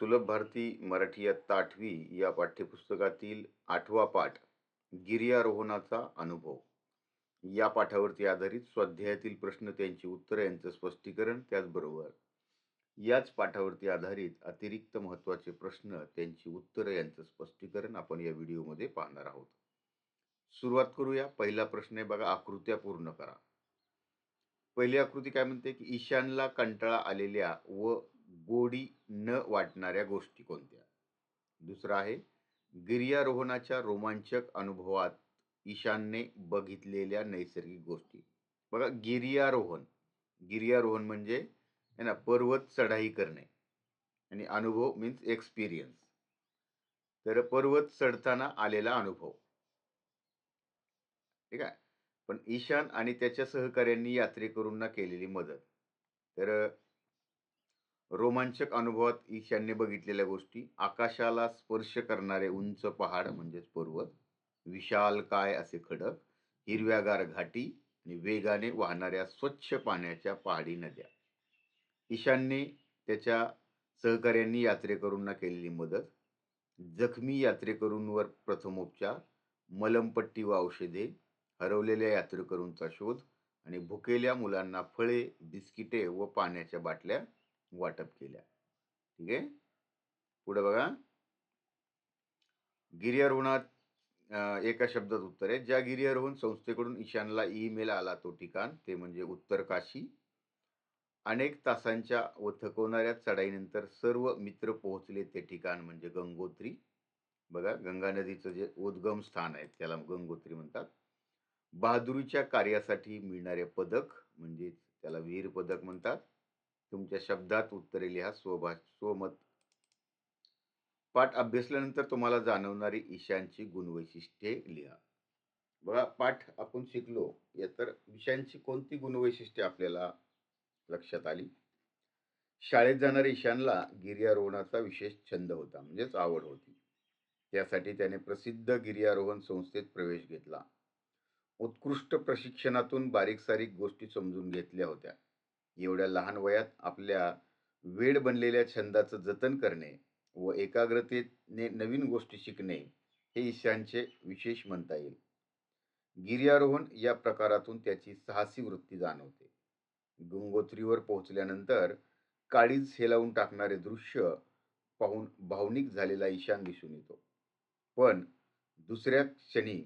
सुलभ भारती मराठी या आठवी या पाठ्यपुस्तकातील आठवा पाठ गिर्यारोहणाचा अनुभव. या पाठावरती आधारित स्वाध्यायातील प्रश्न त्यांची उत्तरं यांचं स्पष्टीकरण त्याचबरोबर. याच पाठावरती आधारित अतिरिक्त महत्त्वाचे प्रश्न त्यांची उत्तरं यांचं स्पष्टीकरण आपण या व्हिडिओमध्ये पाहणार आहोत. सुरुवात करूया. पहिला प्रश्न आहे बघा आकृत्या पूर्ण करा. पहिली आकृती काय म्हणते की ईशानला कंटाळा आलेल्या व गोडी न वाटणाऱ्या गोष्टी कोणत्या? दुसरं आहे गिर्यारोहणाच्या रोमांचक अनुभवात ईशानने बघितलेल्या नैसर्गिक गोष्टी. बघा गिर्यारोहण. गिर्यारोहण म्हणजे आहे ना पर्वत चढाई करणे. आणि अनुभव मीन्स एक्सपिरियन्स तर पर्वत चढताना आलेला अनुभव. ठीक आहे? पण ईशान आणि त्याच्या सहकाऱ्यांनी यात्रेकरूंना केलेली मदत. तर रोमांचक अनुभवात ईशान्य बघितलेल्या गोष्टी आकाशाला स्पर्श करणारे उंच पहाड म्हणजेच पर्वत विशाल काय असे खडक हिरव्यागार घाटी आणि वेगाने वाहणाऱ्या स्वच्छ पाण्याच्या पहाडी नद्या. ईशान्य त्याच्या सहकाऱ्यांनी यात्रेकरूंना केलेली मदत जखमी यात्रेकरूंवर प्रथमोपचार मलमपट्टी व औषधे हरवलेल्या यात्रेकरूंचा शोध आणि भुकेल्या मुलांना फळे बिस्किटे व पाण्याच्या बाटल्या वाटप केल्या. ठीक आहे? पुढे बघा. गिर्यारोहणात एका शब्दात उत्तर आहे. ज्या गिर्यारोहण संस्थेकडून ईशानला ईमेल आला तो ठिकाण ते म्हणजे उत्तर काशी. अनेक तासांच्या व थकवणाऱ्या चढाईनंतर सर्व मित्र पोहोचले ते ठिकाण म्हणजे गंगोत्री. बघा गंगा नदीचं जे उद्गम स्थान आहे त्याला गंगोत्री म्हणतात. बहादुरीच्या कार्यासाठी मिळणारे पदक म्हणजे त्याला वीर पदक म्हणतात. तुमच्या शब्दात उत्तरे लिहा स्वभा स्वमत. पाठ अभ्यासल्यानंतर तुम्हाला जाणवणारी ईशांची गुणवैशिष्ट्ये लिहा. बघा पाठ आपण शिकलो या तर ईशांची कोणती गुणवैशिष्ट्ये आपल्याला लक्षात आली? शाळेत जाणाऱ्या ईशानला गिर्यारोहणाचा विशेष छंद होता म्हणजेच आवड होती. त्यासाठी त्याने प्रसिद्ध गिर्यारोहण संस्थेत प्रवेश घेतला. उत्कृष्ट प्रशिक्षणातून बारीक सारीक गोष्टी समजून घेतल्या होत्या. एवढ्या लहान वयात आपल्या वेळ बनलेल्या छंदाचं जतन करणे व एकाग्रतेने नवीन गोष्टी शिकणे हे ईशानचे विशेष म्हणता येईल. गिर्यारोहण या प्रकारातून त्याची साहसी वृत्ती जाणवते. गंगोत्रीवर पोहोचल्यानंतर काळीज हेलावून टाकणारे दृश्य पाहून भावनिक झालेला ईशान दिसून येतो. पण दुसऱ्या क्षणी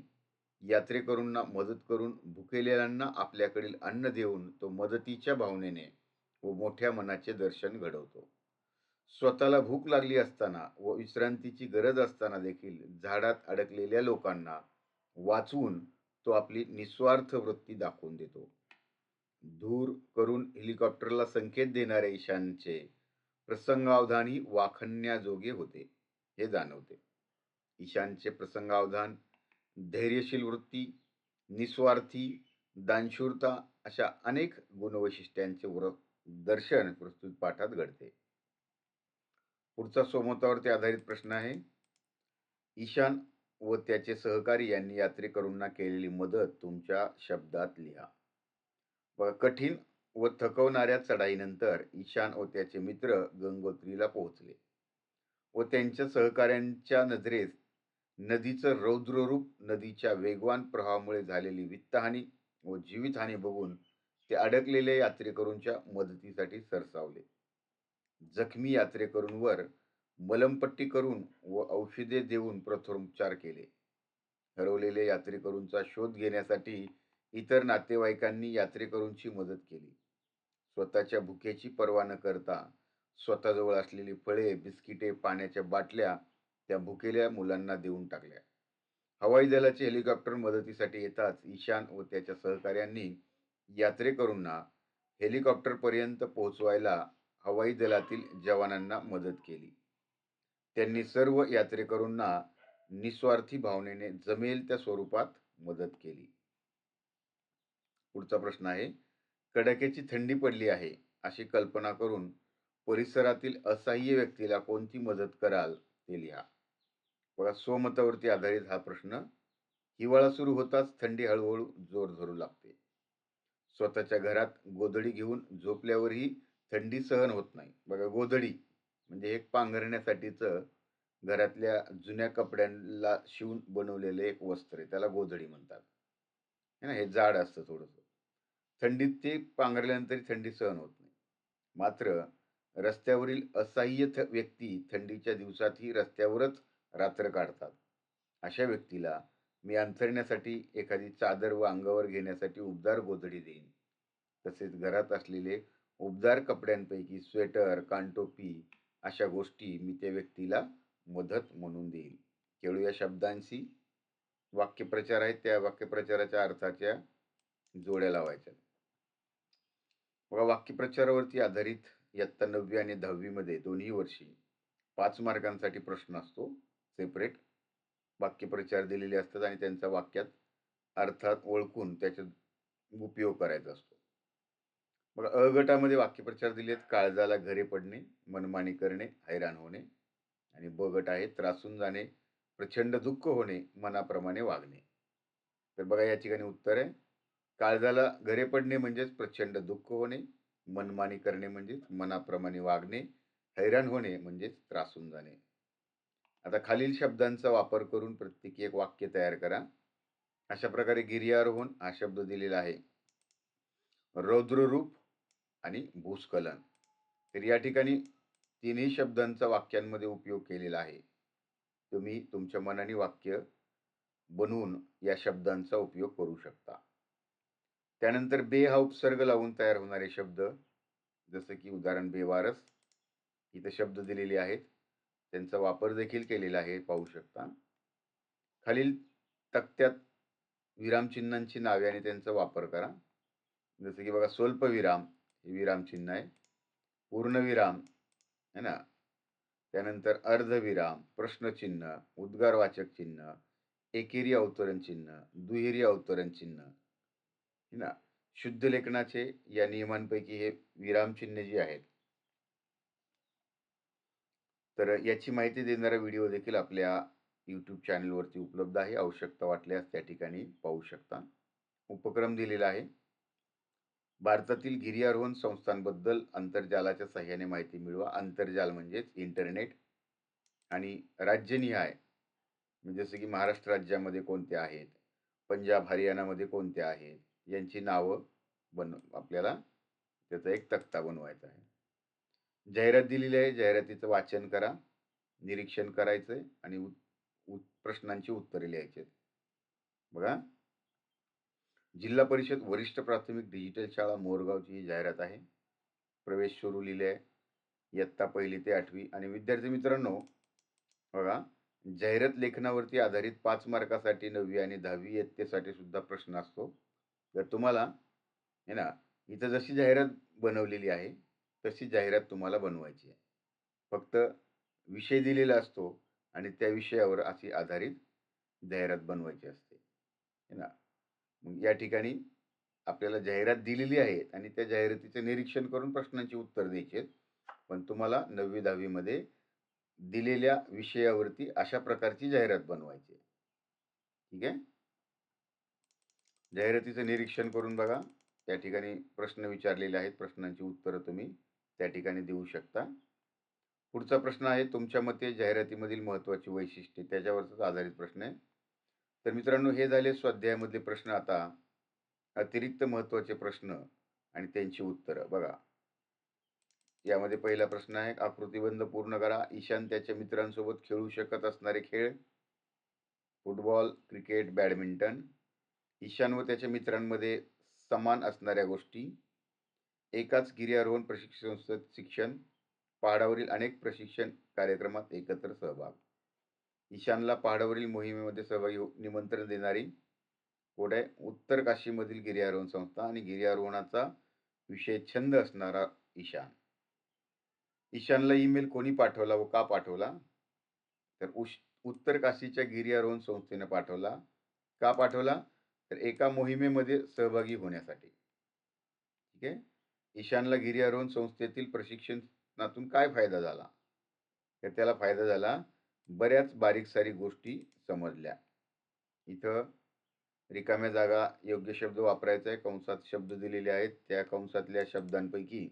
यात्रेकरूंना मदत करून भुकेलेल्यांना आपल्याकडील अन्न देऊन तो मदतीच्या भावनेने व मोठ्या मनाचे दर्शन घडवतो. स्वतःला भूक लागली असताना व विश्रांतीची गरज असताना देखील झाडात अडकलेल्या लोकांना वाचवून तो आपली निस्वार्थ वृत्ती दाखवून देतो. धूर करून हेलिकॉप्टरला संकेत देणाऱ्या ईशांचे प्रसंगावधानही वाखण्याजोगे होते हे जाणवते. ईशानचे प्रसंगावधान धैर्यशील वृत्ती निस्वार्थी दानशूरता अशा अनेक गुणवैशिष्ट्यांचे व्र दर्शन प्रस्तुत पाठात घडते. पुढचा सोमतावरती आधारित प्रश्न आहे. ईशान व त्याचे सहकारी यांनी यात्रेकरूंना केलेली मदत तुमच्या शब्दात लिहा. व कठीण व थकवणाऱ्या चढाईनंतर ईशान व त्याचे मित्र गंगोत्रीला पोहोचले व त्यांच्या सहकाऱ्यांच्या नजरेत नदीचं रौद्ररूप नदीच्या वेगवान प्रवाहामुळे झालेली वित्तहानी व जीवितहानी बघून ते अडकलेल्या यात्रेकरूंच्या मदतीसाठी सरसावले. जखमी यात्रेकरूंवर मलमपट्टी करून व औषधे देऊन प्रथमोपचार केले. हरवलेल्या यात्रेकरूंचा शोध घेण्यासाठी इतर नातेवाईकांनी यात्रेकरूंची मदत केली. स्वतःच्या भुकेची पर्वा न करता स्वतःजवळ असलेली फळे बिस्किटे पाण्याच्या बाटल्या त्या भुकेल्या मुलांना देऊन टाकल्या. हवाई दलाचे हेलिकॉप्टर मदतीसाठी येताच ईशान व त्याच्या सहकाऱ्यांनी यात्रेकरूंना हेलिकॉप्टरपर्यंत पोहोचवायला हवाई दलातील जवानांना मदत केली. त्यांनी सर्व यात्रेकरूंना निस्वार्थी भावनेने जमेल त्या स्वरूपात मदत केली. पुढचा प्रश्न आहे कडाक्याची थंडी पडली आहे अशी कल्पना करून परिसरातील असहाय्य व्यक्तीला कोणती मदत कराल ते लिहा. बघा स्वमतावरती आधारित हा प्रश्न हिवाळा सुरू होताच थंडी हळूहळू जोर धरू लागते स्वतःच्या घरात गोधडी घेऊन झोपल्यावरही थंडी सहन होत नाही बघा गोधडी म्हणजे एक पांघरण्यासाठीचं घरातल्या जुन्या कपड्यांना शिवून बनवलेलं एक वस्त्र आहे. त्याला गोधडी म्हणतात. है ना, हे जाड असतं थोडंसं. थंडीत ते पांघरल्यानंतर थंडी सहन होत नाही. मात्र रस्त्यावरील असहाय्य थ व्यक्ती थंडीच्या दिवसातही रस्त्यावरच रात्र काढतात. अशा व्यक्तीला मी अंथरण्यासाठी एखादी चादर व अंगावर घेण्यासाठी उबदार गोधडी देईन. तसेच घरात असलेले उबदार कपड्यांपैकी स्वेटर, कानटोपी अशा गोष्टी मी त्या व्यक्तीला मदत म्हणून देईन. केळू या शब्दांशी वाक्यप्रचार आहेत, त्या वाक्यप्रचाराच्या अर्थाच्या जोड्या लावायच्या. बघा वाक्यप्रचारावरती आधारित इयत्ता नववी आणि दहावीमध्ये दोन्ही वर्षी पाच मार्कांसाठी प्रश्न असतो सेपरेट. वाक्यप्रचार दिलेले असतात आणि त्यांचा वाक्यात अर्थात ओळखून त्याचा उपयोग करायचा असतो. मग अ गटामध्ये वाक्यप्रचार दिलेत काळजाला घरे पडणे, मनमानी करणे, हैराण होणे आणि ब गट आहे त्रासून जाणे, प्रचंड दुःख होणे, मनाप्रमाणे वागणे. तर बघा या ठिकाणी उत्तर आहे काळजाला घरे पडणे म्हणजेच प्रचंड दुःख होणे, मनमानी करणे म्हणजेच मनाप्रमाणे वागणे, हैराण होणे म्हणजेच त्रासून जाणे. आता खालील शब्दांचा वापर करून प्रत्येकी एक वाक्य तयार करा. अशा प्रकारे गिर्यारोहण हा शब्द दिलेला आहे. रौद्ररूप आणि भूस्खलन. तर या ठिकाणी तिन्ही शब्दांचा वाक्यांमध्ये उपयोग केलेला आहे. तुम्ही तुमच्या मनाने वाक्य बनवून या शब्दांचा उपयोग करू शकता. त्यानंतर बे हा उपसर्ग लावून तयार होणारे शब्द जसं की उदाहरण बेवारस. इथं शब्द दिलेले आहेत. त्यांचा वापर देखील केलेला आहे पाहू शकता. खालील तक्त्यात विरामचिन्हांची नावे आणि त्यांचा वापर करा. जसं की बघा स्वल्पविराम हे विरामचिन्ह आहे. पूर्णविराम है ना. त्यानंतर अर्धविराम, प्रश्नचिन्ह, उद्गारवाचक चिन्ह, एकेरी अवतरण चिन्ह, दुहेरी अवतरण चिन्ह. है ना. शुद्ध लेखनाचे या नियमांपैकी हे विरामचिन्ह जी आहेत. तर याची माहिती देणारा व्हिडिओ देखील आपल्या यूट्यूब चॅनलवरती उपलब्ध आहे. आवश्यकता वाटल्यास त्या ठिकाणी पाहू शकता. उपक्रम दिलेला आहे. भारतातील गिर्यारोहण संस्थांबद्दल आंतरजालाच्या सहाय्याने माहिती मिळवा. आंतरजाल म्हणजेच इंटरनेट आणि राज्यनिहाय म्हणजे जसं की महाराष्ट्र राज्यामध्ये कोणते आहेत, पंजाब, हरियाणामध्ये कोणते आहेत, यांची नावं बन आपल्याला त्याचा एक तक्ता बनवायचा आहे. जाहिरात दिलेली आहे. जाहिरातीचं वाचन करा, निरीक्षण करायचं आहे आणि उ उ प्रश्नांची उत्तरे लिहायची आहेत. बघा. जिल्हा परिषद वरिष्ठ प्राथमिक डिजिटल शाळा मोरगावची ही जाहिरात आहे. प्रवेश सुरू लिहिले आहे. इयत्ता पहिली ते आठवी आणि विद्यार्थी मित्रांनो बघा जाहिरात लेखनावरती आधारित पाच मार्कासाठी नववी आणि 10वी इयत्तेसाठी सुद्धा प्रश्न असतो. जर तुम्हाला आहे ना, इथं जशी जाहिरात बनवलेली आहे, तशी जाहिरात तुम्हाला बनवायची आहे. फक्त विषय दिलेला असतो आणि त्या विषयावर अशी आधारित जाहिरात बनवायची असते. है ना. मग या ठिकाणी आपल्याला जाहिरात दिलेली आहे आणि त्या जाहिरातीचं निरीक्षण करून प्रश्नांची उत्तर द्यायची आहेत. पण तुम्हाला नववी दहावीमध्ये दिलेल्या विषयावरती अशा प्रकारची जाहिरात बनवायची आहे. ठीक आहे. जाहिरातीचं निरीक्षण करून बघा. त्या ठिकाणी प्रश्न विचारलेले आहेत. प्रश्नांची उत्तरं तुम्ही त्या ठिकाणी देऊ शकता. पुढचा प्रश्न आहे तुमच्या मते जाहिरातीमधील महत्त्वाची वैशिष्ट्ये त्याच्यावरचाच आधारित प्रश्न आहे. तर मित्रांनो हे झाले स्वाध्यायामधले प्रश्न. आता अतिरिक्त महत्त्वाचे प्रश्न आणि त्यांची उत्तरं बघा. यामध्ये पहिला प्रश्न आहे आकृतीबंध पूर्ण करा. ईशान त्याच्या मित्रांसोबत खेळू शकत असणारे खेळ. Football, cricket, badminton. ईशान व त्याच्या मित्रांमध्ये समान असणाऱ्या गोष्टी. एकाच गिर्यारोहण प्रशिक्षण संस्थेत शिक्षण. पहाडावरील अनेक प्रशिक्षण कार्यक्रमात एकत्र सहभाग. ईशानला पहाडावरील मोहिमेमध्ये सहभागी हो निमंत्रण देणारी कोड उत्तर काशीमधील गिर्यारोहण संस्था आणि गिर्यारोहणाचा विषय छंद असणारा ईशान. ईशानला ईमेल कोणी पाठवला व का पाठवला? तर उश उत्तर काशीच्या गिर्यारोहण संस्थेने पाठवला. का पाठवला? तर एका मोहिमेमध्ये सहभागी होण्यासाठी. ठीक आहे. ईशानला गिर्यारोहण संस्थेतील प्रशिक्षणातून काय फायदा झाला? तर त्याला फायदा झाला बऱ्याच बारीक-सारीक गोष्टी समजल्या. इथं रिकाम्या जागा योग्य शब्द वापरायचा आहे. कंसात शब्द दिलेले आहेत. त्या कंसातल्या शब्दांपैकी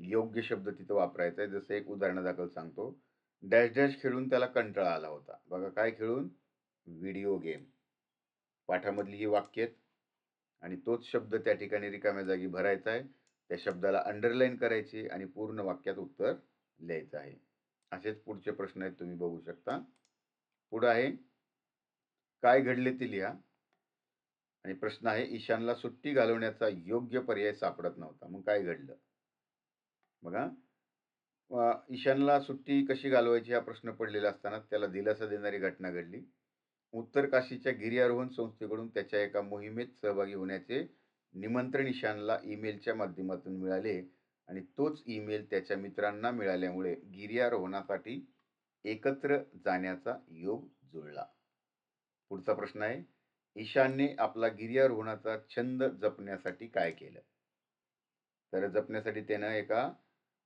योग्य शब्द तिथं वापरायचा आहे जसं एक उदाहरणादाखल सांगतो डॅश डॅश खेळून त्याला कंटाळा आला होता बघा काय खेळून व्हिडिओ गेम पाठामधली ही वाक्य आहेत आणि तोच शब्द त्या ठिकाणी रिकाम्या जागी भरायचा आहे त्या शब्दाला अंडरलाईन करायची आणि पूर्ण वाक्यात उत्तर लिहायचं आहे. असेच पुढचे प्रश्न आहेत तुम्ही बघू शकता. पुढं आहे काय घडले ते लिहा. आणि प्रश्न आहे ईशानला सुट्टी घालवण्याचा योग्य पर्याय सापडत नव्हता. मग काय घडलं? बघा. ईशानला सुट्टी कशी घालवायची? हा प्रश्न पडलेला असताना त्याला दिलासा देणारी घटना घडली. उत्तर काशीच्या गिर्यारोहण संस्थेकडून त्याच्या एका मोहिमेत सहभागी होण्याचे निमंत्रण ईशानला ईमेलच्या माध्यमातून मिळाले आणि तोच ईमेल त्याच्या मित्रांना मिळाल्यामुळे गिर्यारोहणासाठी एकत्र जाण्याचा योग जुळला. पुढचा प्रश्न आहे ईशानने आपला गिर्यारोहणाचा छंद जपण्यासाठी काय केलं? तर जपण्यासाठी त्यानं एका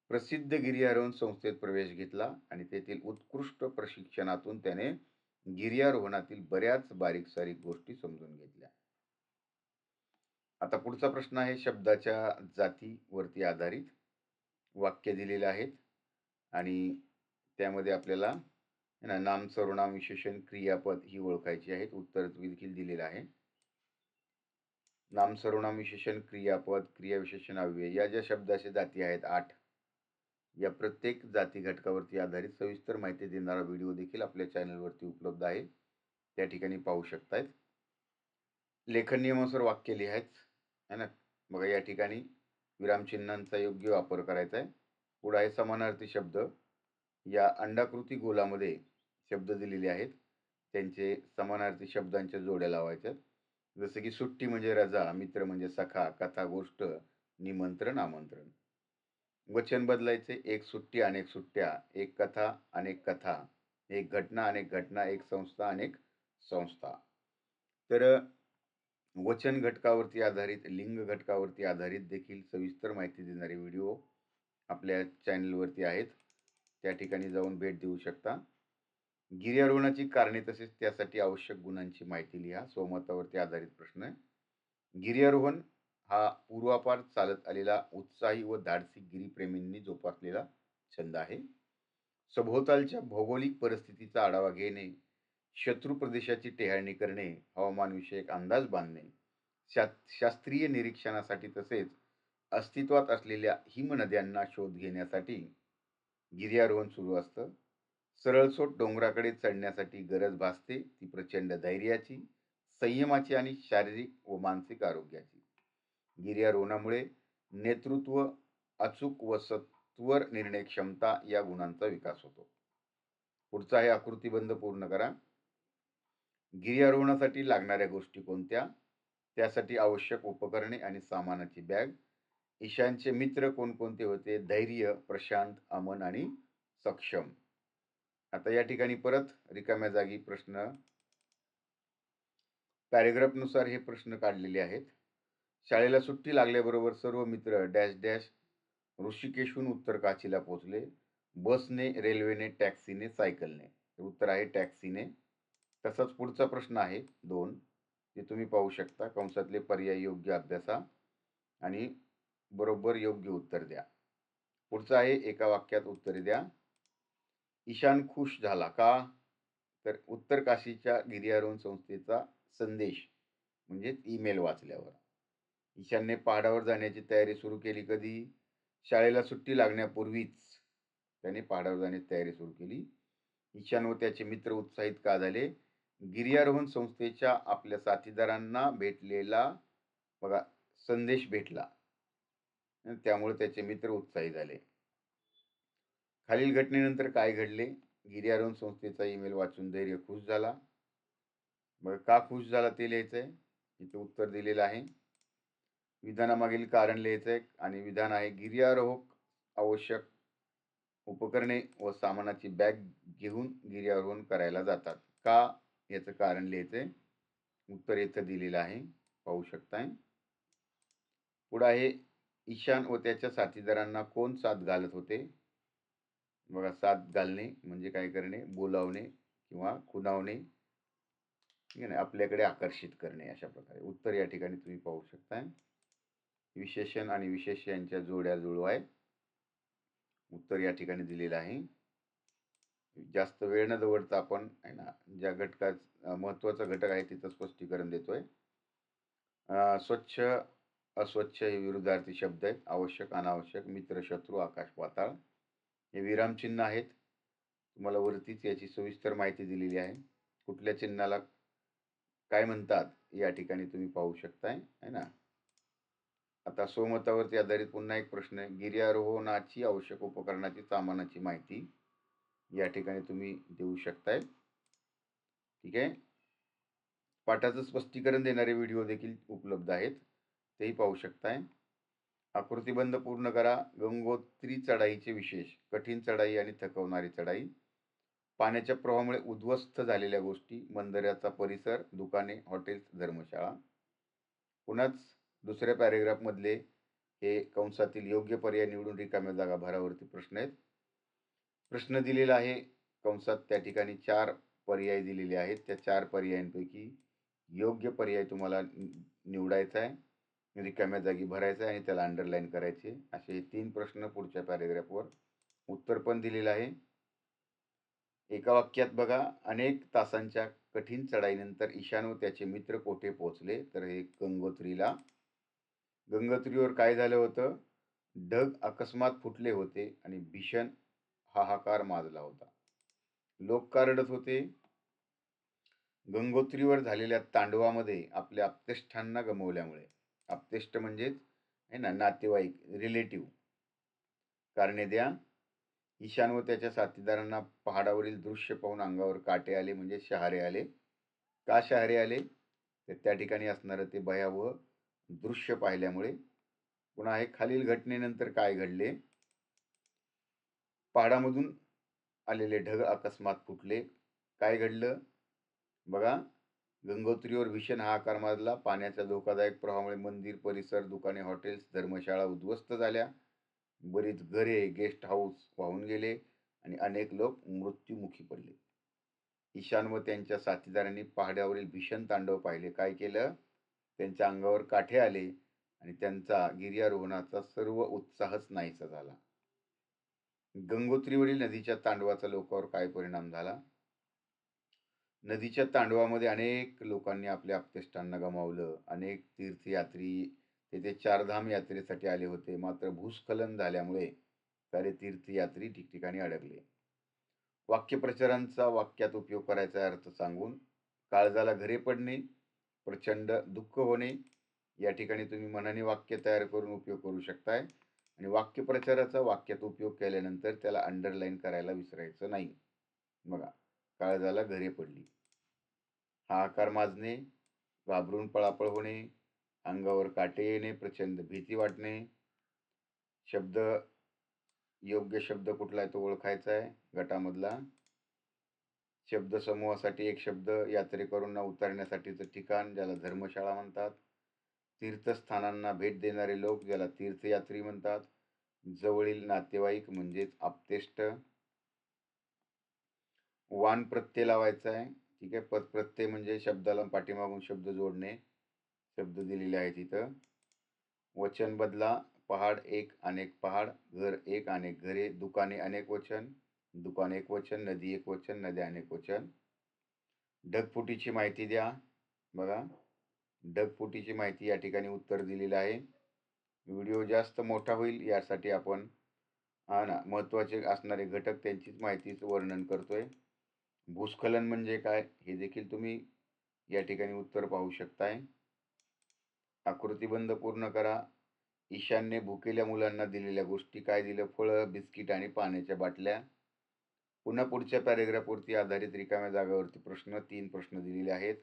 प्रसिद्ध गिर्यारोहण संस्थेत प्रवेश घेतला आणि तेथील उत्कृष्ट प्रशिक्षणातून त्याने गिर्यारोहणातील बऱ्याच बारीक सारीक गोष्टी समजून घेतल्या. आता पुढचा प्रश्न आहे शब्दाच्या जातीवरती आधारित वाक्य दिलेले आहेत आणि त्यामध्ये आपल्याला ना नाम सर्वनाम विशेषण क्रियापद ही ओळखायची आहेत. उत्तर देखील दिलेलं आहे. नाम सर्वनाम विशेषण क्रियापद क्रियाविशेषण अव्यय या ज्या शब्दाचे जाती आहेत आठ या प्रत्येक जाती घटकावरती आधारित सविस्तर माहिती देणारा व्हिडिओ देखील आपल्या चॅनलवरती उपलब्ध आहे. त्या ठिकाणी पाहू शकतायत. लेखन नियमानुसार वाक्य लिहायच. है ना? बघा या ठिकाणी विरामचिन्हांचा योग्य वापर करायचा आहे. पुढं आहे समानार्थी शब्द. या अंडाकृती गोलामध्ये शब्द दिलेले आहेत. त्यांचे समानार्थी शब्दांच्या जोड्या लावायच्या जसं की सुट्टी म्हणजे रजा मित्र म्हणजे सखा कथा गोष्ट निमंत्रण आमंत्रण. वचन बदलायचे एक सुट्टी अनेक सुट्ट्या एक कथा अनेक कथा. एक घटना अनेक घटना एक संस्था अनेक संस्था. तर वचन घटकावरती आधारित लिंग घटकावरती आधारित देखील सविस्तर माहिती देणारे व्हिडिओ आपल्या चॅनलवरती आहेत. त्या ठिकाणी जाऊन भेट देऊ शकता. गिर्यारोहणाची कारणे तसेच त्यासाठी आवश्यक गुणांची माहिती लिहा. स्वमतावरती आधारित प्रश्न आहे. गिर्यारोहण हा पूर्वापार चालत आलेला उत्साही व धाडसी गिरीप्रेमींनी जोपासलेला छंद आहे. सभोवतालच्या भौगोलिक परिस्थितीचा आढावा घेणे शत्रू प्रदेशाची टेहाळणी करणे हवामानविषयक अंदाज बांधणे शा शास्त्रीय निरीक्षणासाठी तसेच अस्तित्वात असलेल्या हिमनद्यांना शोध घेण्यासाठी गिर्यारोहण सुरू असतं. सरळसोट डोंगराकडे चढण्यासाठी गरज भासते ती प्रचंड धैर्याची संयमाची आणि शारीरिक व मानसिक आरोग्याची. गिर्यारोहणामुळे नेतृत्व अचूक व सत्वर निर्णय क्षमता या गुणांचा विकास होतो. पुढचा हे आकृतीबंध पूर्ण करा. गिर्यारोहणासाठी लागणाऱ्या गोष्टी कोणत्या? त्यासाठी आवश्यक उपकरणे आणि सामानाची बॅग. ईशानचे मित्र कोणकोणते होते? धैर्य प्रशांत अमन आणि सक्षम. आता या ठिकाणी परत रिकाम्या जागी प्रश्न. पॅरेग्राफनुसार हे प्रश्न काढलेले आहेत. शाळेला सुट्टी लागल्याबरोबर सर्व मित्र डॅश डॅश ऋषिकेशहून उत्तर काशीला पोहोचले. बसने रेल्वेने टॅक्सीने सायकलने. उत्तर आहे टॅक्सीने. तसाच पुढचा प्रश्न आहे दोन ते तुम्ही पाहू शकता कंसातले पर्याय योग्य अभ्यासा आणि बरोबर योग्य उत्तर द्या. पुढचं आहे एका वाक्यात उत्तर द्या. ईशान खुश झाला का? तर उत्तर काशीच्या गिर्यारोहण संस्थेचा संदेश म्हणजेच ईमेल वाचल्यावर. ईशानने पहाडावर जाण्याची तयारी सुरू केली कधी? शाळेला सुट्टी लागण्यापूर्वीच. त्याने पहाडावर जाण्याची तयारी सुरू केली. ईशान व त्याचे मित्र उत्साहित का झाले? गिर्यारोहण संस्थेच्या आपल्या साथीदारांना भेटलेला बघा संदेश भेटला. त्यामुळे त्याचे मित्र उत्साही झाले. खालील घटनेनंतर काय घडले? गिर्यारोहण संस्थेचा ईमेल वाचून धैर्य खुश झाला. मग का खुश झाला ते लिहायचं आहे इथे उत्तर दिलेलं आहे. विधानामागील कारण लिहायचं आहे आणि विधान आहे गिर्यारोहक आवश्यक उपकरणे व सामानाची बॅग घेऊन गिर्यारोहण करायला जातात. का? याचं कारण लिहायचं आहे उत्तर इथं दिलेलं आहे. पाहू शकताय. पुढं आहे ईशान व त्याच्या साथीदारांना कोण साथ घालत होते? बघा साथ घालणे म्हणजे काय करणे? बोलावणे किंवा खुणावणे. ठीक आहे ना? आपल्याकडे आकर्षित करणे अशा प्रकारे. उत्तर या ठिकाणी तुम्ही पाहू शकताय. विशेषण आणि विशेष यांच्या जोड्या जुळवाय. उत्तर या ठिकाणी दिलेलं आहे. जास्त वेळ न दवडता आपण आहे ना ज्या घटका महत्त्वाचा घटक आहे तिथं स्पष्टीकरण देतो आहे स्वच्छ अस्वच्छ हे विरुद्धार्थी शब्द आहेत. आवश्यक अनावश्यक मित्र शत्रू आकाश पाताळ हे विरामचिन्ह आहेत. तुम्हाला वरतीच याची सविस्तर माहिती दिलेली आहे. कुठल्या चिन्हाला काय म्हणतात या ठिकाणी तुम्ही पाहू शकताय है ना? आता सोमतावरती आधारित पुन्हा एक प्रश्न आहे. गिर्यारोहणाची आवश्यक उपकरणाची सामानाची माहिती. या ठिकाणी तुम्ही देऊ शकताय. ठीक आहे? पाठाचं स्पष्टीकरण देणारे व्हिडिओ देखील उपलब्ध आहेत. तेही पाहू शकताय. आकृतीबंध पूर्ण करा. गंगोत्री चढाईचे विशेष कठीण चढाई आणि थकवणारी चढाई. पाण्याच्या प्रवाहामुळे उद्ध्वस्त झालेल्या गोष्टी मंदिराचा परिसर दुकाने हॉटेल्स धर्मशाळा. पुन्हाच दुसऱ्या पॅरेग्राफमधले हे कंसातील योग्य पर्याय निवडून रिकाम्या जागा भरावरती प्रश्न आहेत. प्रश्न दिलेला आहे. कंसात त्या ठिकाणी चार पर्याय दिलेले आहेत. त्या चार पर्यायांपैकी योग्य पर्याय तुम्हाला नि- निवडायचा आहे. म्हणजे रिकाम्या जागी भरायचा आहे आणि त्याला अंडरलाईन करायचे. असे हे तीन प्रश्न पुढच्या पॅरेग्राफवर उत्तर पण दिलेलं आहे. एका वाक्यात बघा अनेक तासांच्या कठीण चढाईनंतर ईशान व त्याचे मित्र कोठे पोहोचले? तर हे गंगोत्रीला. गंगोत्रीवर काय झालं होतं? ढग अकस्मात फुटले होते आणि भीषण हाहाकार माजला होता. लोक का रडत होते? गंगोत्रीवर झालेल्या तांडवामध्ये आपल्या आप्तेष्टांना गमवल्यामुळे. आप्तेष्ट म्हणजेच आहे ना नातेवाईक रिलेटिव्ह कारणे द्या. ईशान व त्याच्या साथीदारांना पहाडावरील दृश्य पाहून अंगावर काटे आले म्हणजे शहारे आले. का शहारे आले? तर त्या ठिकाणी असणारं ते भयावह दृश्य पाहिल्यामुळे. पुन्हा हे खालील घटनेनंतर काय घडले? पहाडामधून आलेले ढग अकस्मात फुटले. काय घडलं? बघा गंगोत्रीवर भीषण हाहाकार माजला. पाण्याच्या धोकादायक प्रवाहामुळे मंदिर परिसर दुकाने हॉटेल्स धर्मशाळा उद्ध्वस्त झाल्या. बरीच घरे गेस्ट हाऊस वाहून गेले आणि अनेक लोक मृत्युमुखी पडले. ईशान व त्यांच्या साथीदारांनी पहाड्यावरील भीषण तांडव पाहिले. काय केलं? त्यांच्या अंगावर काठे आले आणि त्यांचा गिर्यारोहणाचा सर्व उत्साहच नाहीसा झाला. गंगोत्रीवरील नदीच्या तांडवाचा लोकांवर काय परिणाम झाला? नदीच्या तांडवामध्ये अनेक लोकांनी आपल्या आप्तेष्टांना गमावलं. अनेक तीर्थयात्री तेथे चारधाम यात्रेसाठी आले होते. मात्र भूस्खलन झाल्यामुळे सारे तीर्थयात्री ठिकठिकाणी अडकले. वाक्यप्रचारांचा वाक्यात उपयोग करायचा अर्थ सांगून काळजाला घरे पडणे प्रचंड दुःख होणे. या ठिकाणी तुम्ही मनाने वाक्य तयार करून उपयोग करू शकताय. आणि वाक्यप्रचाराचा वाक्यात उपयोग केल्यानंतर त्याला अंडरलाईन करायला विसरायचं नाही. बघा काळजाला घरे पडली. हाहाकार माजणे घाबरून पळापळ होणे अंगावर काटे येणे प्रचंड भीती वाटणे. शब्द योग्य शब्द कुठला आहे तो ओळखायचा आहे गटामधला. शब्द समूहासाठी एक शब्द यात्रेकरूंना उतरण्यासाठीचं ठिकाण ज्याला धर्मशाळा म्हणतात. तीर्थस्थानांना भेट देणारे लोक ज्याला तीर्थयात्री म्हणतात. जवळील नातेवाईक म्हणजेच आप्तेष्ट. वान प्रत्यय लावायचा आहे. ठीक आहे. पद प्रत्यय म्हणजे शब्दाला पाठीमागून शब्द जोडणे. शब्द दिलेले आहेत इथं. वचन बदला. पहाड एक अनेक पहाड. घर एक अनेक घरे. दुकाने अनेक वचन. दुकान एक वचन. नदी एक वचन. नद्या अनेक वचन. ढगफुटीची माहिती द्या. बघा. ढगफुटीची माहिती या ठिकाणी उत्तर दिलेलं आहे. व्हिडिओ जास्त मोठा होईल यासाठी आपण हा ना महत्त्वाचे असणारे घटक त्यांचीच माहितीचं वर्णन करतो आहे भूस्खलन म्हणजे काय हे देखील तुम्ही या ठिकाणी उत्तर पाहू शकताय. आकृतीबंध पूर्ण करा. ईशान्य भुकेल्या मुलांना दिलेल्या गोष्टी काय दिलं? फळं बिस्किट आणि पाण्याच्या बाटल्या. पुन्हा पुढच्या पॅरेग्राफवरती आधारित रिकाम्या जागावरती प्रश्न तीन प्रश्न दिलेले आहेत.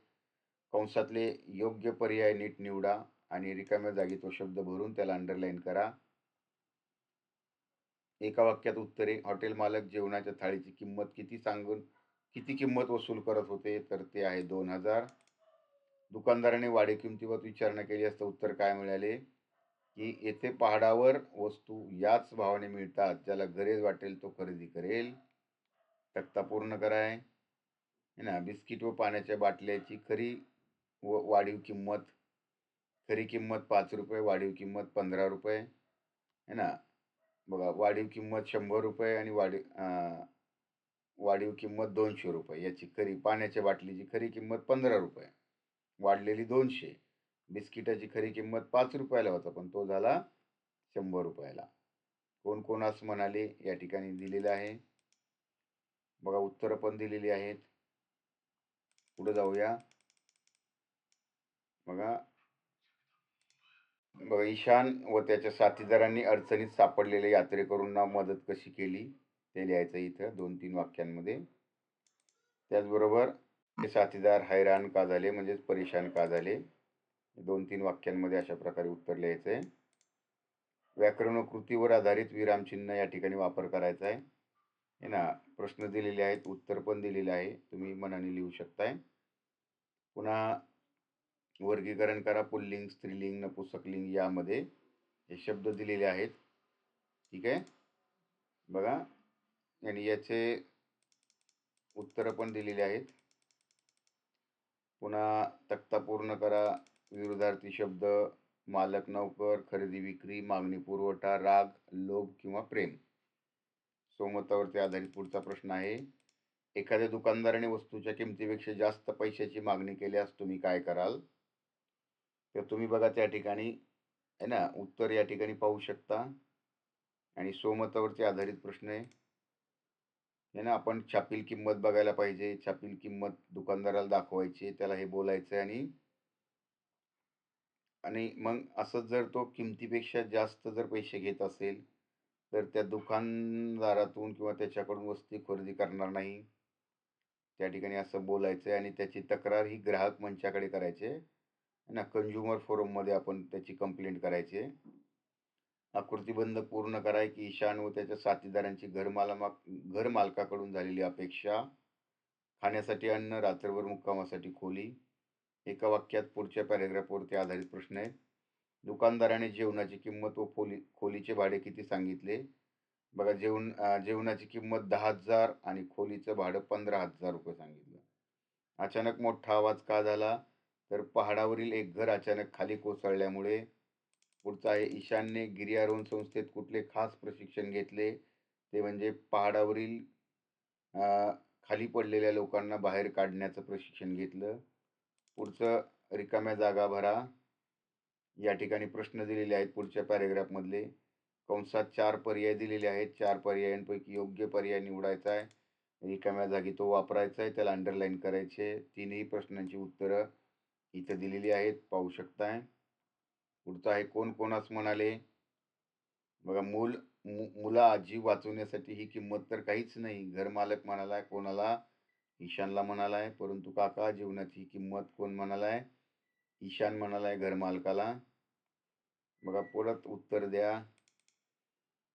कंसातले योग्य पर्याय नीट निवडा आणि रिकाम्या जागी तो शब्द भरून त्याला अंडरलाईन करा. एका वाक्यात उत्तरे हॉटेल मालक जेवणाच्या थाळीची किंमत किती सांगून किती किंमत वसूल करत होते? तर ते आहे दोन हजार. दुकानदाराने वाढीव किमतीबाबत विचारणा केली असता उत्तर काय मिळाले? की येथे पहाडावर वस्तू याच भावाने मिळतात ज्याला गरज वाटेल तो खरेदी करेल. तक्ता पूर्ण कराय. ना? बिस्किट व पाण्याच्या बाटल्याची खरी व वाढीव किंमत खरी किंमत पाच रुपये वाढीव किंमत पंधरा रुपये है ना? बघा वाढीव किंमत शंभर रुपये आणि वाढीव वाढीव किंमत दोनशे रुपये. याची खरी पाण्याच्या बाटलीची खरी किंमत पंधरा रुपये. वाढलेली दोनशे. बिस्किटाची खरी किंमत पाच रुपयाला होता पण तो झाला शंभर रुपयाला. कोण कोणास असं म्हणाले या ठिकाणी दिलेलं आहे. बघा उत्तरं पण दिलेली आहेत. पुढे जाऊया. बघा. बघा ईशान व त्याच्या साथीदारांनी अडचणीत सापडलेल्या यात्रेकरूंना मदत कशी केली ते लिहायचं इथं दोन तीन वाक्यांमध्ये. त्याचबरोबर ते साथीदार हैराण का झाले म्हणजेच परेशान का झाले दोन तीन वाक्यांमध्ये अशा प्रकारे उत्तर लिहायचं आहे व्याकरणकृतीवर आधारित विरामचिन्ह या ठिकाणी वापर करायचा आहे. हे ना प्रश्न दिलेले आहेत उत्तर पण दिलेले आहे तुम्ही मनाने लिहू शकताय. पुन्हा वर्गीकरण करा पुल्लिंग स्त्रीलिंग नपुसकलिंग यामध्ये हे शब्द दिलेले आहेत. ठीक आहे? बघा. आणि याचे उत्तरं पण दिलेले आहेत. पुन्हा तक्ता पूर्ण करा. विरुद्धार्थी शब्द मालक नौकर खरेदी विक्री मागणी पुरवठा राग लोभ किंवा प्रेम. सोमतावरती आधारित पुढचा प्रश्न आहे. एखाद्या दुकानदाराने वस्तूच्या किमतीपेक्षा जास्त पैशाची मागणी केल्यास तुम्ही काय कराल? तर तुम्ही बघा त्या ठिकाणी आहे ना उत्तर या ठिकाणी पाहू शकता. आणि सोमतावरती आधारित प्रश्न आहे. हे ना आपण छापील किंमत बघायला पाहिजे. छापील किंमत दुकानदाराला दाखवायची त्याला हे बोलायचं आणि आणि मग असंच जर तो किमतीपेक्षा जास्त जर पैसे घेत असेल तर त्या दुकानदारातून किंवा त्याच्याकडून वस्तू खरेदी करणार नाही. त्या ठिकाणी असं बोलायचं आहे आणि त्याची तक्रार ही ग्राहक मंचाकडे करायची. आहे ना कंझ्युमर फोरममध्ये आपण त्याची कंप्लेंट करायची आहे. आकृतीबंध पूर्ण कराय की ईशान व त्याच्या साथीदारांची घरमाला घरमालकाकडून झालेली अपेक्षा. खाण्यासाठी अन्न रात्रभर मुक्कामासाठी खोली. एका वाक्यात पुढच्या पॅरेग्राफवरती आधारित प्रश्न आहे दुकानदाराने जेवणाची किंमत व खोली खोलीचे भाडे किती सांगितले? बघा जेवण जेवणाची किंमत दहा हजार आणि खोलीचं भाडं पंधरा हजार रुपये सांगितलं. अचानक मोठा आवाज का झाला? तर पहाडावरील एक घर अचानक खाली कोसळल्यामुळे पुढचं आहे. ईशान्य गिर्यारोहण संस्थेत कुठले खास प्रशिक्षण घेतले? ते म्हणजे पहाडावरील खाली पडलेल्या लोकांना बाहेर काढण्याचं प्रशिक्षण घेतलं. पुढचं रिकाम्या जागा भरा. या ठिकाणी प्रश्न दिलेले आहेत पुढच्या पॅरेग्राफमधले. कंसात चार पर्याय दिलेले आहेत. चार पर्यायांपैकी योग्य पर्याय निवडायचा आहे. रिकाम्या जागी तो वापरायचा आहे. त्याला अंडरलाईन करायचे. तीनही प्रश्नांची उत्तरं इथं दिलेली आहेत पाहू शकताय. पुढचं आहे कोण कोणास म्हणाले? बघा मूल मुला आजी वाचवण्यासाठी ही किंमत तर काहीच नाही. घरमालक म्हणाला आहे कोणाला? ईशानला म्हणाला आहे परंतु काका जीवनाची किंमत कोण म्हणाला आहे ईशान म्हणाला आहे घरमालकाला बघा परत उत्तर द्या.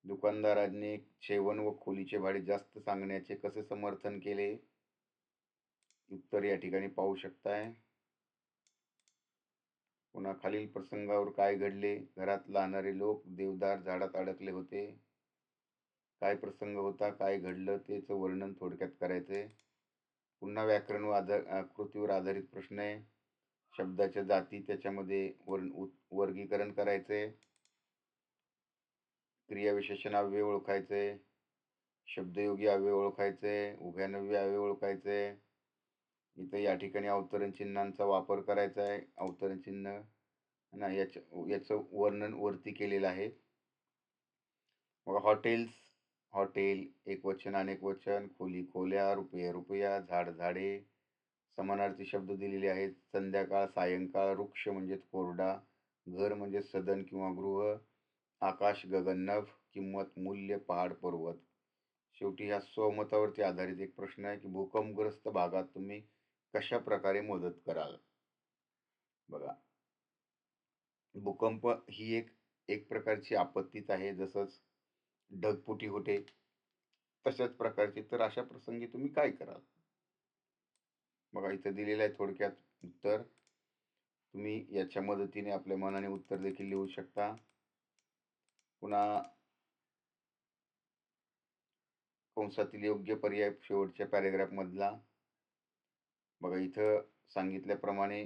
दुकानदारांनी शेवण व खोलीचे भाडे जास्त सांगण्याचे कसे समर्थन केले? उत्तर या ठिकाणी पाहू शकताय. पुन्हा खालील प्रसंगावर काय घडले? घरात लाहणारे लोक देवदार झाडात अडकले होते. काय प्रसंग होता? काय घडलं? त्याचं वर्णन थोडक्यात करायचे पुन्हा व्याकरण व आधार कृतीवर आधारित प्रश्न आहे. शब्दाच्या जाती त्याच्यामध्ये वर्ण वर्गीकरण करायचे क्रियाविशेषण अव्यय ओळखायचे शब्दयोगी अव्यय ओळखायचे उभयानव्य अव्यय ओळखायचे इथं या ठिकाणी अवतरण चिन्हांचा वापर करायचा आहे. अवतरण चिन्ह ना याचं याचं वर्णन वरती केलेलं आहे. मग हॉटेल्स हॉटेल एक वचन अनेक वचन खोली खोल्या रुपया रुपया झाड झाडे समानार्थी शब्द दिलेले आहेत. संध्याकाळ सायंकाळ वृक्ष म्हणजेच कोरडा घर म्हणजे सदन किंवा गृह आकाश गगननभ किंमत मूल्य पहाड पर्वत. शेवटी ह्या स्वमतावरती आधारित एक प्रश्न आहे की भूकंपग्रस्त भागात तुम्ही कशा प्रकारे मदत कराल? बघा. भूकंप ही एक एक प्रकारची आपत्तीच आहे. जसंच ढगफुटी होते तशाच प्रकारची. तर अशा प्रसंगी तुम्ही काय कराल? बघा इथं दिलेलं आहे थोडक्यात उत्तर. तुम्ही याच्या मदतीने आपल्या मनाने उत्तर देखील लिहू शकता. पुन्हा कंसातील योग्य पर्याय शेवटच्या पॅरेग्राफ मधला. बघा इथं सांगितल्याप्रमाणे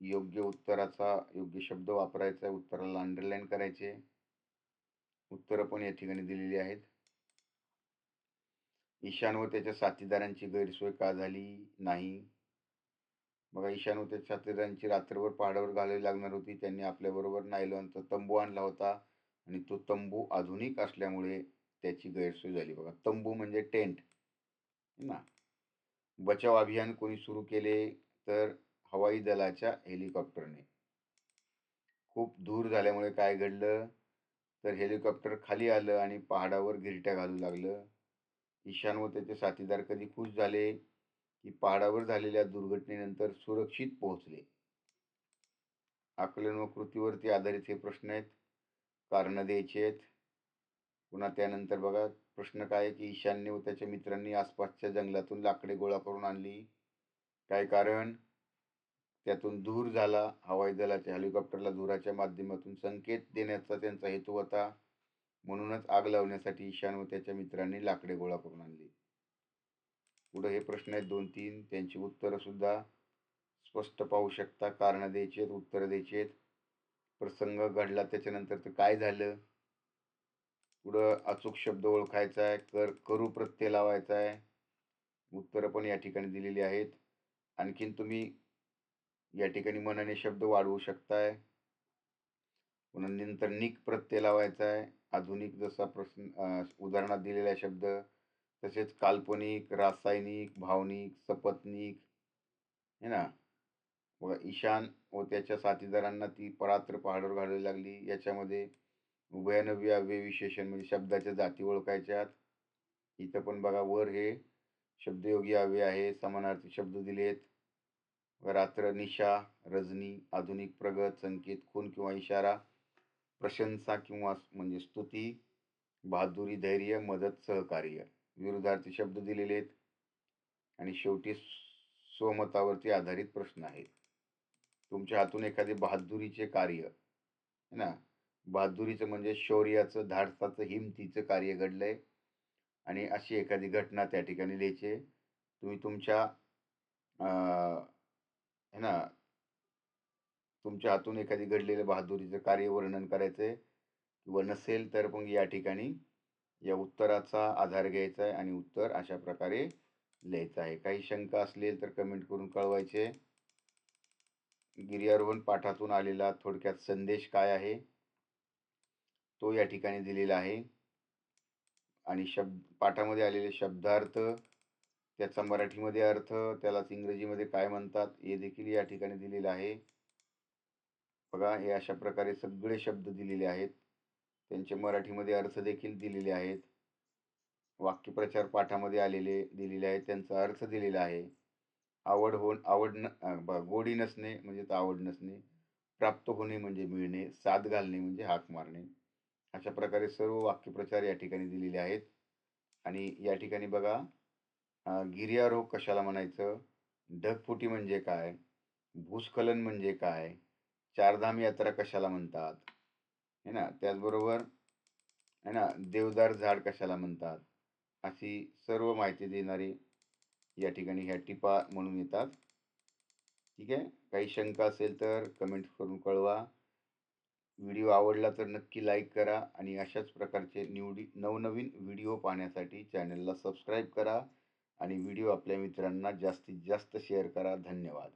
योग्य उत्तराचा योग्य शब्द वापरायचा आहे. उत्तराला अंडरलाईन करायचे. उत्तरं पण या ठिकाणी दिलेली आहेत. ईशान व त्याच्या साथीदारांची गैरसोय का झाली नाही? बघा ईशान व त्याच्या साथीदारांची रात्रभर पहाडावर घालावी लागणार होती. त्यांनी आपल्याबरोबर नायलॉनचा तंबू आणला होता आणि तो तंबू आधुनिक असल्यामुळे त्याची गैरसोय झाली. बघा तंबू म्हणजे टेंट. ना? बचाव अभियान कोणी सुरू केले तर हवाई दलाच्या हेलिकॉप्टरने. खूप दूर झाल्यामुळे काय घडलं? तर हेलिकॉप्टर खाली आलं आणि पहाडावर गिरट्या घालू लागलं. ईशान व त्याचे साथीदार कधी खुश झाले की पहाडावर झालेल्या दुर्घटनेनंतर सुरक्षित पोहोचले? आकलन व कृतीवरती आधारित हे प्रश्न आहेत. कारण द्यायचे आहेत. पुन्हा त्यानंतर बघा. प्रश्न काय की ईशान्य व त्याच्या मित्रांनी आसपासच्या जंगलातून लाकडे गोळा करून आणली. काय कारण? त्यातून धूर झाला. हवाई दलाच्या हेलिकॉप्टरला धुराच्या माध्यमातून संकेत देण्याचा त्यांचा हेतू होता. म्हणूनच आग लावण्यासाठी ईशान व त्याच्या मित्रांनी लाकडे गोळा करून आणली. पुढे हे प्रश्न आहेत दोन तीन. त्यांची उत्तरं सुद्धा स्पष्ट पाहू शकता. कारणं द्यायची आहेत उत्तरं द्यायची आहेत. प्रसंग घडला त्याच्यानंतर ते काय झालं? पुढं अचूक शब्द ओळखायचा आहे कर करू प्रत्यय लावायचा आहे. उत्तरं पण या ठिकाणी दिलेली आहेत. आणखीन तुम्ही या ठिकाणी मनाने शब्द वाढवू शकताय. पुन्हा नंतर निक प्रत्यय लावायचा आहे. आधुनिक जसा प्रश्न उदाहरणात दिलेला शब्द तसेच काल्पनिक रासायनिक भावनिक सपत्निक है ना? बघा ईशान व त्याच्या साथीदारांना ती परात्र पहाडवर घालावी लागली. याच्यामध्ये उभयनव्य अव्यय विशेषण म्हणजे शब्दाच्या जाती ओळखायच्यात. इथं पण बघा वर हे शब्दयोगी अव्यय आहे समानार्थी शब्द दिलेत. रात्र निशा रजनी आधुनिक प्रगत संकेत खून किंवा इशारा प्रशंसा किंवा म्हणजे स्तुती बहादुरी धैर्य मदत सहकार्य विरुद्धार्थी शब्द दिलेले आहेत आणि शेवटी स्वमतावरती आधारित प्रश्न आहेत. तुमच्या हातून एखादे बहादुरीचे कार्य है ना? बहादुरीचं म्हणजे शौर्याचं धाडसाचं हिमतीचं कार्य घडलं आहे आणि अशी एखादी घटना त्या ठिकाणी लिहायची तुम्ही तुमच्या है ना तुमच्या हातून एखादी घडलेलं बहादुरीचं कार्य वर्णन करायचं किंवा नसेल तर मग या ठिकाणी या उत्तराचा आधार घ्यायचा आहे आणि उत्तर अशा प्रकारे लिहायचं आहे. काही शंका असलेल तर कमेंट करून कळवायचे. गिर्यारोहण पाठातून आलेला थोडक्यात संदेश काय आहे? तो या ठिकाणी दिलेला आहे. आणि शब्द पाठामध्ये आलेले शब्दार्थ त्याचा मराठीमध्ये अर्थ त्यालाच इंग्रजीमध्ये काय म्हणतात हे देखील या ठिकाणी दिलेलं आहे. बघा हे अशा प्रकारे सगळे शब्द दिलेले आहेत. त्यांचे मराठीमध्ये अर्थ देखील दिलेले आहेत. वाक्यप्रचार पाठामध्ये आलेले दिलेले आहेत. त्यांचा अर्थ दिलेला आहे. आवड होण आवड न गोडी नसणे म्हणजे आवड नसणे. प्राप्त होणे म्हणजे मिळणे. साथ घालणे म्हणजे हाक मारणे. अशा प्रकारे सर्व वाक्यप्रचार या ठिकाणी दिलेले आहेत. आणि या ठिकाणी बघा गिर्यारोग कशाला म्हणायचं? ढगफुटी म्हणजे काय? भूस्खलन म्हणजे काय? चारधाम यात्रा कशाला म्हणतात? है ना? त्याचबरोबर है ना देवदार झाड कशाला म्हणतात? अशी सर्व माहिती देणारी या ठिकाणी ह्या टिपा म्हणून येतात. ठीक आहे? काही शंका असेल तर कमेंट करून कळवा. व्हिडिओ आवडला तर नक्की लाईक करा आणि अशाच प्रकारचे निवडी नवनवीन व्हिडिओ पाहण्यासाठी चॅनलला सबस्क्राईब करा आणि व्हिडिओ आपल्या मित्रांना जास्तीत जास्त शेअर करा. धन्यवाद.